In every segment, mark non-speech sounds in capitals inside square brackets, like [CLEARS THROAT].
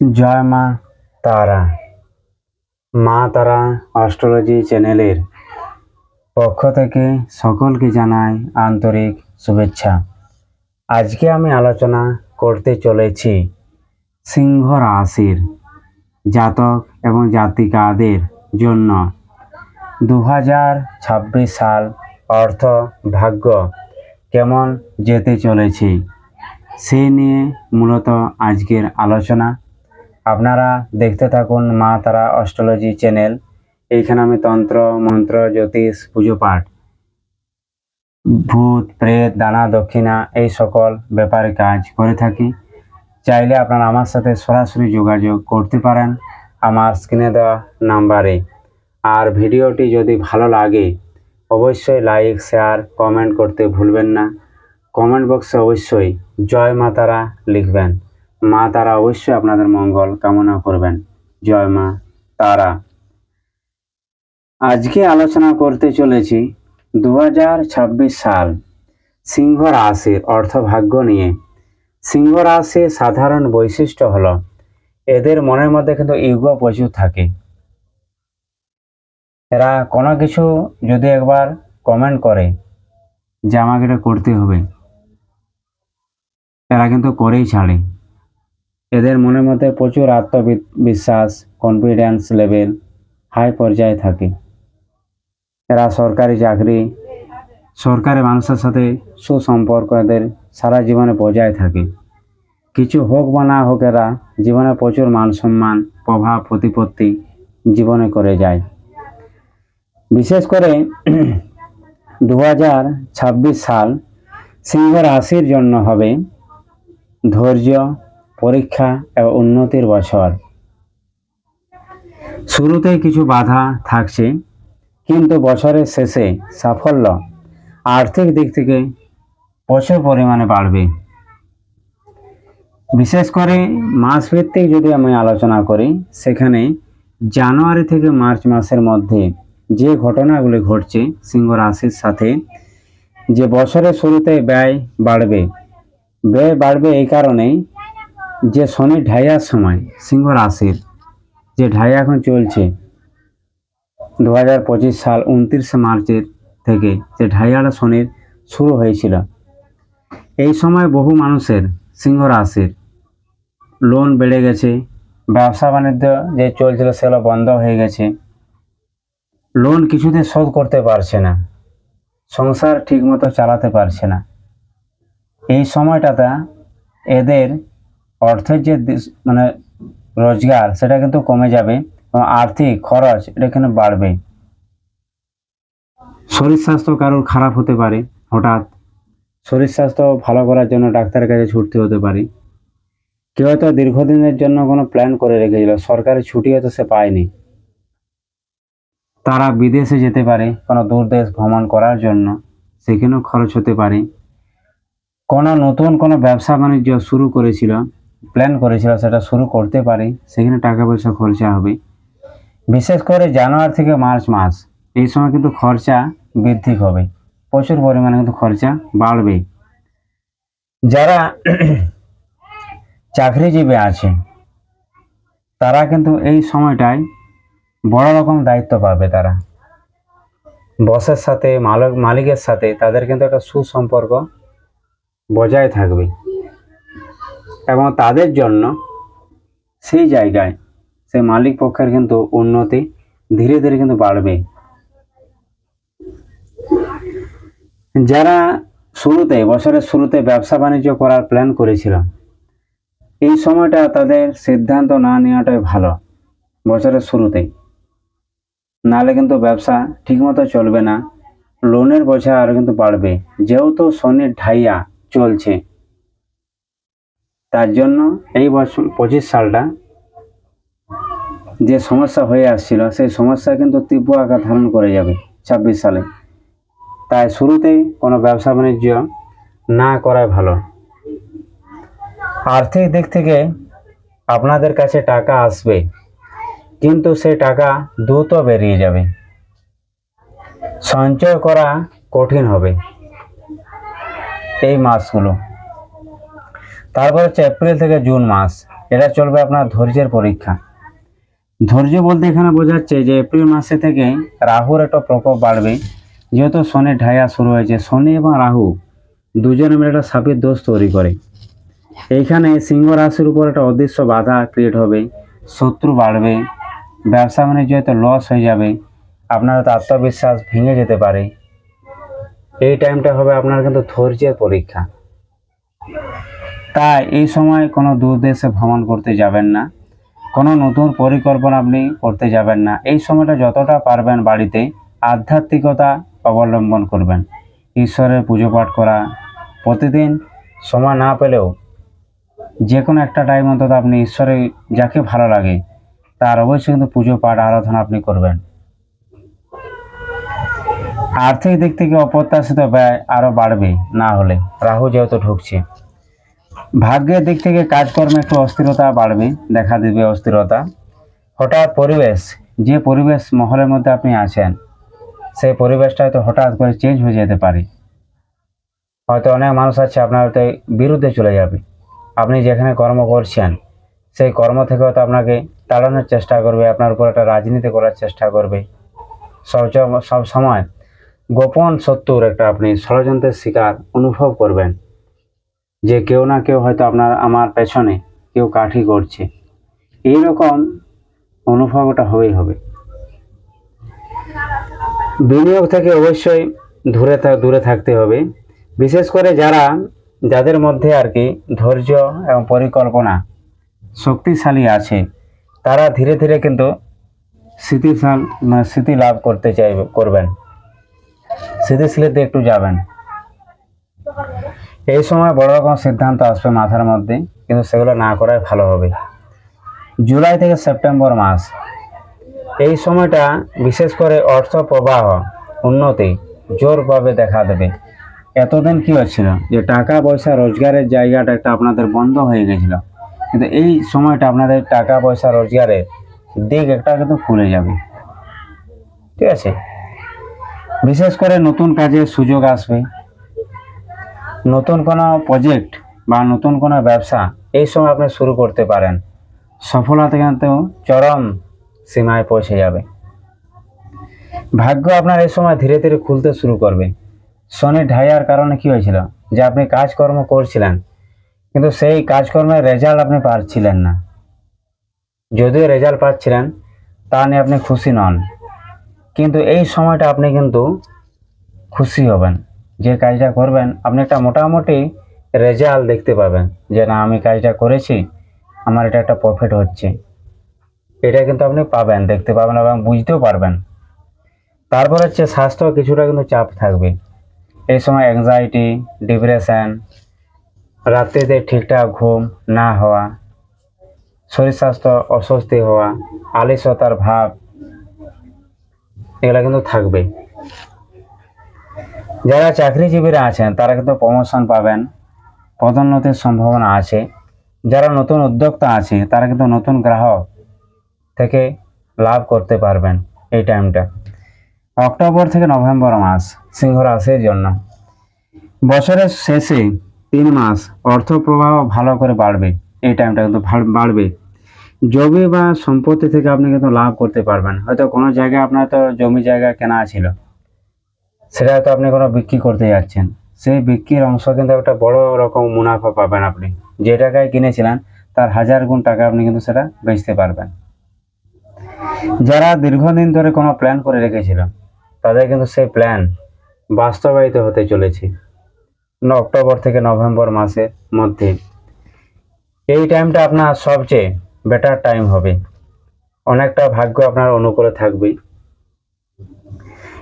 জয় মা তারা। মা তারা অস্ট্রোলজি চ্যানেলের পক্ষ থেকে সকলকে জানাই আন্তরিক শুভেচ্ছা। আজকে আমি আলোচনা করতে চলেছি সিংহ রাশির জাতক এবং জাতিকাদের জন্য। দু হাজার ছাব্বিশ সাল অর্থ ভাগ্য কেমন যেতে চলেছে সে নিয়ে মূলত আজকের আলোচনা। আপনারা দেখতে থাকুন মা তারা অস্ট্রোলজি চ্যানেল। এইখানে আমি তন্ত্র, মন্ত্র, জ্যোতিষ, পুজো পাঠ, ভূত, প্রেত, দানা, দক্ষিণা এই সকল ব্যাপারে কাজ করে থাকি। চাইলে আপনারা আমার সাথে সরাসরি যোগাযোগ করতে পারেন আমার স্ক্রিনে দেওয়া নাম্বারে। আর ভিডিওটি যদি ভালো লাগে, অবশ্যই লাইক, শেয়ার, কমেন্ট করতে ভুলবেন না। কমেন্ট বক্সে অবশ্যই জয় মা তারা লিখবেন। মা তারা অবশ্যই আপনাদের মঙ্গল কামনা করবেন। জয় মা তারা। আজকে আলোচনা করতে চলেছি দু হাজার ছাব্বিশ সাল সিংহ রাশির অর্থভাগ্য নিয়ে। সিংহ রাশির সাধারণ বৈশিষ্ট্য হলো, এদের মনের মধ্যে কিন্তু ইগো প্রচুর থাকে। এরা কোনো কিছু যদি একবার কমেন্ট করে যে আমাকে এটা করতে হবে, এরা কিন্তু করেই ছাড়ে। এদের মনের মধ্যে প্রচুর আত্মবিশ্বাস কনফিডেন্স লেভেল হাই পর্যায়ে থাকে। এরা সরকারি চাকরি, সরকারি মানুষের সাথে সুসম্পর্ক এদের সারা জীবনে বজায় থাকে। কিছু হোক বা না হোক এরা জীবনে প্রচুর মান সম্মান প্রভাব, প্রতিপত্তি জীবনে করে যায়। বিশেষ করে [CLEARS THROAT] দু হাজার ছাব্বিশ সাল সিংহ রাশির জন্য হবে ধৈর্য পরীক্ষা এবং উন্নতির বছর। শুরুতেই কিছু বাধা থাকছে, কিন্তু বছরের শেষে সাফল্য আর্থিক দিক থেকে প্রচুর পরিমাণে বাড়বে। বিশেষ করে মাস ভিত্তিক যদি আমি আলোচনা করি, সেখানে জানুয়ারি থেকে মার্চ মাসের মধ্যে যে ঘটনাগুলি ঘটছে সিংহ রাশির সাথে, যে বছরের শুরুতে ব্যয় বাড়বে ব্যয় বাড়বে এই কারণেই যে শনি ঢাইয়ার সময়, সিংহ রাশির, যে ঢাইয়া এখন চলছে দু হাজার পঁচিশ সাল উনত্রিশে মার্চের থেকে যে ঢাইয়াটা শনির শুরু হয়েছিল। এই সময় বহু মানুষের সিংহ রাশির লোন বেড়ে গেছে, ব্যবসা বাণিজ্য যে চলছিল সেগুলো বন্ধ হয়ে গেছে। লোন কিছুতে শোধ করতে পারছে না, সংসার ঠিকমতো চালাতে পারছে না। এই সময়টাতে এদের অর্থের যে মানে রোজগার, সেটা কিন্তু কমে যাবে এবং আর্থিক খরচ এটা কিন্তু বাড়বে। শরীর স্বাস্থ্য কারোর খারাপ হতে পারে, হঠাৎ। শরীর স্বাস্থ্য ভালো করার জন্য ডাক্তারের কাছে ছুটতে হতে পারে। কেউ হয়তো দীর্ঘদিনের জন্য কোনো প্ল্যান করে রেখেছিল সরকারি ছুটি হয়তো সে পায়নি। তারা বিদেশে যেতে পারে, কোনো দূর দেশ ভ্রমণ করার জন্য, সেখানেও খরচ হতে পারে। কোনো নতুন কোনো ব্যবসা বাণিজ্য শুরু করেছিল প্ল্যান করেছিল, সেটা শুরু করতে পারে। সেখানে টাকা পয়সা খরচা হবে। বিশেষ করে জানুয়ারি থেকে মার্চ মাস, এই সময় কিন্তু খরচা বৃদ্ধি হবে। প্রচুর পরিমাণে কিন্তু খরচা বাড়বে। যারা চাকরিজীবী আছে, তারা কিন্তু এই সময়টায় বড় রকম দায়িত্ব পাবে তারা। বসের সাথে, মালিক, মালিকের সাথে তাদের কিন্তু একটা সুসম্পর্ক বজায় থাকবে। এবং তাদের জন্য সেই জায়গায় সেই মালিক পক্ষের কিন্তু উন্নতি ধীরে ধীরে কিন্তু বাড়বে। যারা শুরুতে, বছরের শুরুতে ব্যবসা বাণিজ্য করার প্ল্যান করেছিল, এই সময়টা তাদের সিদ্ধান্ত না নেওয়াটাই ভালো বছরের শুরুতেই নাহলে কিন্তু ব্যবসা ঠিকমতো চলবে না লোনের বোঝা আরও কিন্তু বাড়বে। যেহেতু শনির ঢাইয়া চলছে তার জন্য এই বছর পঁচিশ সালটা যে সমস্যা হয়ে আসছিল, সেই সমস্যা কিন্তু তীব্র আকার ধারণ করে যাবে ছাব্বিশ সালে। তাই শুরুতেই কোনো ব্যবসা বাণিজ্য না করাই ভালো। আর্থিক দিক থেকে আপনাদের কাছে টাকা আসবে, কিন্তু সেই টাকা দ্রুত বেরিয়ে যাবে। সঞ্চয় করা কঠিন হবে এই মাসগুলো। তারপর হচ্ছে এপ্রিল থেকে জুন মাস। এটা চলবে আপনার ধৈর্যের পরীক্ষা। ধৈর্য বলতে এখানে বোঝাচ্ছে যে এপ্রিল মাসে থেকে রাহুর একটা প্রকোপ বাড়বে। যেহেতু শনির ঢাইয়া শুরু হয়েছে, শনি এবং রাহু দুজনে মিলে একটা সাপের দোষ তৈরি করে। এইখানে সিংহ রাশির উপর একটা অদৃশ্য বাধা ক্রিয়েট হবে, শত্রু বাড়বে, ব্যবসা বাণিজ্য হয়তো লস হয়ে যাবে, আপনার আত্মবিশ্বাস ভেঙে যেতে পারে। এই টাইমটা হবে আপনার কিন্তু ধৈর্যের পরীক্ষা। তাই এই সময় কোনো দূর দেশে ভ্রমণ করতে যাবেন না। কোনো নতুন পরিকল্পনা আপনি করতে যাবেন না। এই সময়টা যতটা পারবেন বাড়িতে আধ্যাত্মিকতা অবলম্বন করবেন। ঈশ্বরের পুজো পাঠ করা, প্রতিদিন সময় না পেলেও যে কোনো একটা টাইম অন্তত আপনি ঈশ্বরে যাকে ভালো লাগে, তার অবশ্যই কিন্তু পুজো পাঠ, আরাধনা আপনি করবেন। আর্থিক দিক থেকে অপ্রত্যাশিত ব্যয় আরও বাড়বে না হলে। রাহু যেহেতু ঢুকছে। ভাগ্যের দিক থেকে কাজকর্মে একটু অস্থিরতা বাড়বে, দেখা দেবে অস্থিরতা। হঠাৎ পরিবেশ, যে পরিবেশ মহলের মধ্যে আপনি আছেন, সেই পরিবেশটা হয়তো হঠাৎ করে চেঞ্জ হয়ে যেতে পারে। হয়তো অনেক মানুষ আছে আপনার হয়তো বিরুদ্ধে চলে যাবে। আপনি যেখানে কর্ম করছেন, সেই কর্ম থেকে হয়তো আপনাকে তাড়ানোর চেষ্টা করবে, আপনার উপর একটা রাজনীতি করার চেষ্টা করবে। সব সব সময় গোপন শত্রুর একটা আপনি ষড়যন্ত্রের শিকার অনুভব করবেন। যে কেউ না কেউ হয়তো আপনার, আমার পেছনে কেউ কাঠি করছে। এইরকম অনুভবটা হবেই হবে। বিনিয়োগ থেকে অবশ্যই দূরে দূরে থাকতে হবে। বিশেষ করে যারা, যাদের মধ্যে আর কি ধৈর্য এবং পরিকল্পনা শক্তিশালী আছে, তারা ধীরে ধীরে কিন্তু স্থিতিশাল মানে স্মৃতি লাভ করতে চাইবে, করবেন। স্থিতিশীলতে একটু যাবেন। এই সময় বড় রকম সিদ্ধান্ত আসবে মাথার মধ্যে, কিন্তু সেগুলো না করাই ভালো হবে। জুলাই থেকে সেপ্টেম্বর মাস, এই সময়টা বিশেষ করে অর্থ প্রবাহ, উন্নতি জোরভাবে দেখা দেবে। এতদিন কি হচ্ছিল যে টাকা পয়সা রোজগারের জায়গাটা একটা আপনাদের বন্ধ হয়ে গেছিল, কিন্তু এই সময়টা আপনাদের টাকা পয়সা রোজগারের দিক একটা কিন্তু খুলে যাবে। ঠিক আছে? বিশেষ করে নতুন কাজের সুযোগ আসবে নতুন কোনো প্রজেক্ট বা নতুন কোনো ব্যবসা, এই সময় আপনি শুরু করতে পারেন। সফলতা কিন্তু চরম সীমায় পৌঁছে যাবে। ভাগ্য আপনার এই সময় ধীরে ধীরে খুলতে শুরু করবে। শনি ঢাইয়ার কারণে কি হয়েছিল? যে আপনি কাজকর্ম করছিলেন, কিন্তু সেই কাজকর্মের রেজাল্ট আপনি পাচ্ছিলেন না। যদিও রেজাল্ট পাচ্ছিলেন, তা নিয়ে আপনি খুশি নন। কিন্তু এই সময়টা আপনি কিন্তু খুশি হবেন। যে কাজটা করবেন, আপনি একটা মোটামুটি রেজাল্ট দেখতে পাবেন যে, না, আমি কাজটা করেছি, আমার এটা একটা প্রফিট হচ্ছে। এটা কিন্তু আপনি পাবেন, দেখতে পাবেন এবং বুঝতেও পারবেন। তারপর হচ্ছে স্বাস্থ্য, কিছুটা কিন্তু চাপ থাকবে। এই সময় অ্যাংজাইটি ডিপ্রেশন রাত্রিতে ঠিকঠাক ঘুম না হওয়া, শরীর স্বাস্থ্য অস্বস্তি হওয়া, আলিসতার ভাব, এগুলো কিন্তু থাকবে। যারা চাকরিজীবীরা আছেন, তারা কিন্তু প্রমোশন পাবেন। পদোন্নতির সম্ভাবনা আছে। যারা নতুন উদ্যোক্তা আছে, তারা কিন্তু নতুন গ্রাহক থেকে লাভ করতে পারবেন এই টাইমটা অক্টোবর থেকে নভেম্বর মাস, সিংহ রাশির জন্য। বছরের শেষে তিন মাস, অর্থ প্রবাহ ভালো করে বাড়বে। এই টাইমটা কিন্তু বাড়বে। জমি বা সম্পত্তি থেকে আপনি কিন্তু লাভ করতে পারবেন। হয়তো কোনো জায়গায় আপনার তো জমি জায়গা কেনা ছিল। সেটা হয়তো আপনি কোনো বিক্রি করতে যাচ্ছেন। সেই বিক্রির অংশ কিন্তু একটা বড় রকম মুনাফা পাবেন আপনি। যে টাকায় কিনেছিলেন, তার হাজার গুণ টাকা আপনি কিন্তু সেটা বেচতে পারবেন। যারা দীর্ঘদিন ধরে কোনো প্ল্যান করে রেখেছিল তাদের কিন্তু সেই প্ল্যান বাস্তবায়িত হতে চলেছে। অক্টোবর থেকে নভেম্বর মাসের মধ্যে। এই টাইমটা আপনার সবচেয়ে বেটার টাইম হবে। অনেকটা ভাগ্য আপনার অনুকূলে থাকবে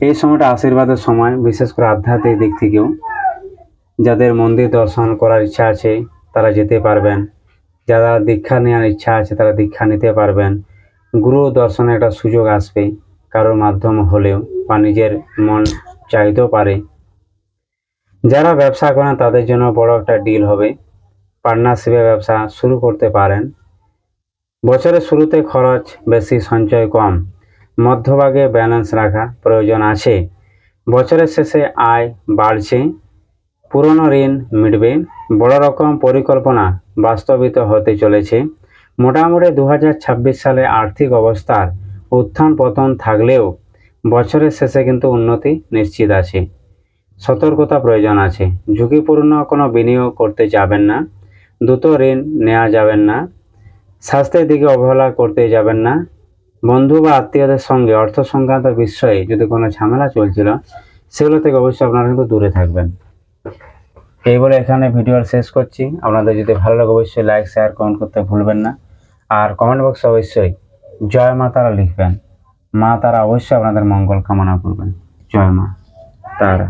এই সময়টা আশীর্বাদের সময়, বিশেষ করে আধ্যাত্মিক দিক থেকেও। যাদের মন্দির দর্শন করার ইচ্ছা আছে, তারা যেতে পারবেন। যারা দীক্ষা নেওয়ার ইচ্ছা আছে, তারা দীক্ষা নিতে পারবেন। গুরু দর্শনের একটা সুযোগ আসবে কারোর মাধ্যম হলেও বা নিজের মন চাইতেও পারে। যারা ব্যবসা করেন, তাদের জন্য বড় একটা ডিল হবে। পার্টনারশিপে ব্যবসা শুরু করতে পারেন। বছরের শুরুতে খরচ বেশি, সঞ্চয় কম। মধ্যভাগে ব্যালেন্স রাখা প্রয়োজন আছে। বছরের শেষে আয় বাড়ছে, পুরনো ঋণ মিটবে, বড় রকম পরিকল্পনা বাস্তবিত হতে চলেছে। মোটামুটি দু হাজার ছাব্বিশ সালে আর্থিক অবস্থার উত্থান পতন থাকলেও বছরের শেষে কিন্তু উন্নতি নিশ্চিত আছে। সতর্কতা প্রয়োজন আছে। ঝুঁকিপূর্ণ কোনো বিনিয়োগ করতে যাবেন না, দ্রুত ঋণ নেওয়া যাবেন না, স্বাস্থ্যের দিকে অবহেলা করতে যাবেন না বন্ধু বা আত্মীয়দের সঙ্গে অর্থ সংক্রান্ত বিষয়ে যদি কোনো ঝামেলা চলছিল, সেগুলো থেকে অবশ্যই আপনারা কিন্তু দূরে থাকবেন। এই বলে এখানে ভিডিওর শেষ করছি। আপনাদের যদি ভালো লাগে অবশ্যই লাইক শেয়ার কমেন্ট করতে ভুলবেন না। আর কমেন্ট বক্সে অবশ্যই জয় মা তারা লিখবেন। মা তারা অবশ্যই আপনাদের মঙ্গল কামনা করবেন। জয় মা তারা।